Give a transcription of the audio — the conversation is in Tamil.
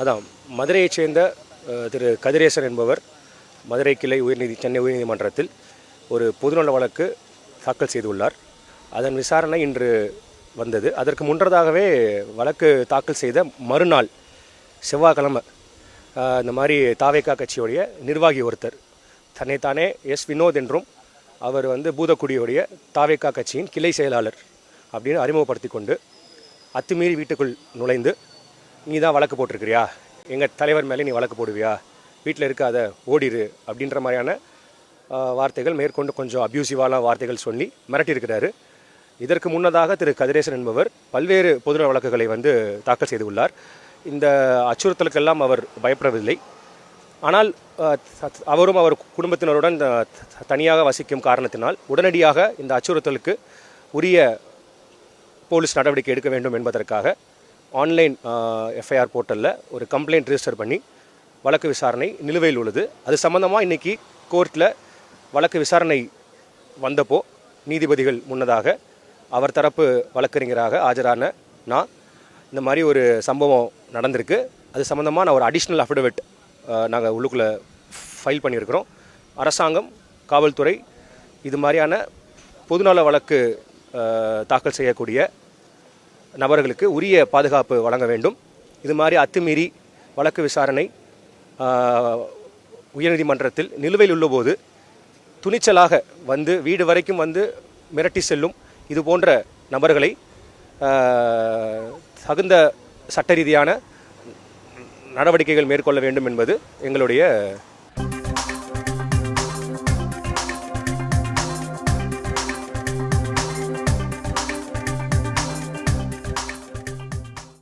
அதான் மதுரையைச் சேர்ந்த திரு கதிரேசன் என்பவர் மதுரை கிளை உயர்நீதி சென்னை உயர்நீதிமன்றத்தில் ஒரு பொதுநல வழக்கு தாக்கல் செய்துள்ளார். அதன் விசாரணை இன்று வந்தது. அதற்கு முன்றதாகவே வழக்கு தாக்கல் செய்த மறுநாள் செவ்வாய்க்கிழமை இந்த மாதிரி தாவேக்கா கட்சியுடைய நிர்வாகி ஒருத்தர் தன்னைத்தானே எஸ். வினோத் என்றும் அவர் வந்து பூதக்குடியுடைய தாவேக்கா கட்சியின் கிளை செயலாளர் அப்படின்னு அறிமுகப்படுத்தி கொண்டு அத்துமீறி வீட்டுக்குள் நுழைந்து நீ தான் வழக்கு போட்டிருக்கிறியா? எங்கள் தலைவர் மேலே நீ வழக்கு போடுவியா? வீட்டில் இருக்காத ஓடிடு அப்படின்ற மாதிரியான வார்த்தைகள் மேற்கொண்டு கொஞ்சம் அப்யூசிவான வார்த்தைகள் சொல்லி மிரட்டியிருக்கிறாரு. இதற்கு முன்னதாக திரு கதிரேசன் என்பவர் பல்வேறு பொதுநல வழக்குகளை வந்து தாக்கல் செய்துள்ளார் இந்த அச்சுறுத்தலுக்கெல்லாம் அவர் பயப்படவில்லை. ஆனால் அவரும் அவர் குடும்பத்தினருடன் த- தனியாக வசிக்கும் காரணத்தினால் உடனடியாக இந்த அச்சுறுத்தலுக்கு உரிய போலீஸ் நடவடிக்கை எடுக்க வேண்டும் என்பதற்காக ஆன்லைன் எஃப்ஐஆர் போர்ட்டலில் ஒரு கம்ப்ளைண்ட் ரிஜிஸ்டர் பண்ணி வழக்கு விசாரணை நிலுவையில் உள்ளது. அது சம்மந்தமாக இன்றைக்கி கோர்ட்டில் வழக்கு விசாரணை வந்தப்போ நீதிபதிகள் முன்னதாக அவர் தரப்பு வழக்கறிஞராக ஆஜரான நான் இந்த மாதிரி ஒரு சம்பவம் நடந்திருக்கு. அது சம்மந்தமாக நான் ஒரு அடிஷ்னல் அஃபிடவிட் நாங்கள் உள்ளுக்குள்ளே ஃபைல் பண்ணியிருக்கிறோம். அரசாங்கம் காவல்துறை இது மாதிரியான பொதுநல வழக்கு தாக்கல் செய்யக்கூடிய நபர்களுக்கு உரிய பாதுகாப்பு வழங்க வேண்டும். இது மாதிரி அத்துமீறி வழக்கு விசாரணை உயர்நீதிமன்றத்தில் நிலுவையில் உள்ளபோது துணிச்சலாக வந்து வீடு வரைக்கும் வந்து மிரட்டி செல்லும் இது போன்ற நபர்களை தகுந்த சட்ட ரீதியான நடவடிக்கைகள் மேற்கொள்ள வேண்டும் என்பது எங்களுடைய